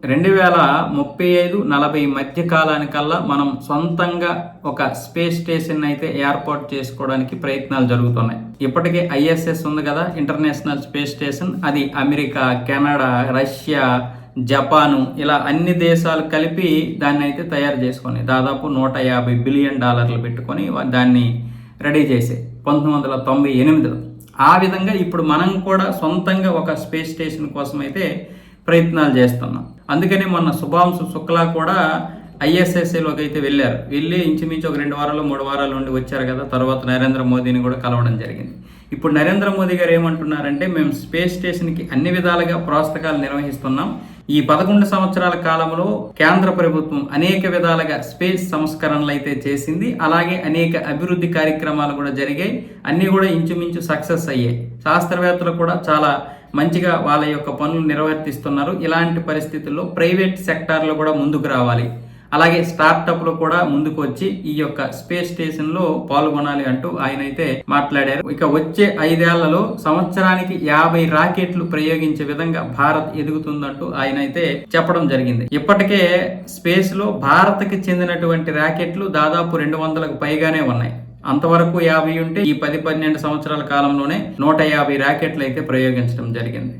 రెండు వేల ముప్పై ఐదు నలభై మధ్య కాలానికల్లా మనం సొంతంగా ఒక స్పేస్ స్టేషన్ అయితే ఏర్పాటు చేసుకోవడానికి ప్రయత్నాలు జరుగుతున్నాయి. ఇప్పటికే ఐఎస్ఎస్ ఉంది కదా ఇంటర్నేషనల్ స్పేస్ స్టేషన్. అది అమెరికా కెనడా రష్యా జపాను ఇలా అన్ని దేశాలు కలిపి దాన్ని అయితే తయారు చేసుకొని దాదాపు నూట యాభై బిలియన్ డాలర్లు పెట్టుకొని దాన్ని రెడీ చేసే పంతొమ్మిది వందల తొంభై ఎనిమిదిలో. ఆ విధంగా ఇప్పుడు మనం కూడా సొంతంగా ఒక స్పేస్ స్టేషన్ కోసం అయితే ప్రయత్నాలు చేస్తున్నాం. అందుకని మొన్న శుభాంశు శుక్లా కూడా ఐఎస్ఎస్ఏలోకి అయితే వెళ్ళారు. వెళ్ళి ఇంచుమించు ఒక రెండు వారాలు మూడు వారాలు ఉండి వచ్చారు కదా తర్వాత నరేంద్ర మోదీని కూడా కలవడం జరిగింది. ఇప్పుడు నరేంద్ర మోదీ గారు ఏమంటున్నారంటే మేము స్పేస్ స్టేషన్కి అన్ని విధాలుగా ప్రోస్తకాలు నిర్వహిస్తున్నాం. ఈ పదకొండు సంవత్సరాల కాలంలో కేంద్ర ప్రభుత్వం అనేక విధాలుగా స్పేస్ సంస్కరణలు అయితే చేసింది. అలాగే అనేక అభివృద్ధి కార్యక్రమాలు కూడా జరిగాయి. అన్నీ కూడా ఇంచుమించు సక్సెస్ అయ్యాయి. శాస్త్రవేత్తలు కూడా చాలా మంచిగా వాళ్ళ యొక్క పనులు నిర్వర్తిస్తున్నారు. ఇలాంటి పరిస్థితుల్లో ప్రైవేట్ సెక్టార్లో కూడా ముందుకు రావాలి. అలాగే స్టార్టప్లు కూడా ముందుకు వచ్చి ఈ యొక్క స్పేస్ స్టేషన్లో పాల్గొనాలి అంటూ ఆయన అయితే మాట్లాడారు. ఇక వచ్చే ఐదేళ్ళలో సంవత్సరానికి యాభై రాకెట్లు ప్రయోగించే విధంగా భారత్ ఎదుగుతుందంటూ ఆయన అయితే చెప్పడం జరిగింది. ఇప్పటికే స్పేస్లో భారత్కి చెందినటువంటి రాకెట్లు దాదాపు రెండు వందలకు పైగానే ఉన్నాయి. అంతవరకు యాభై ఉంటే ఈ పది పన్నెండు సంవత్సరాల కాలంలోనే నూట యాభై రాకెట్లు అయితే ప్రయోగించడం జరిగింది.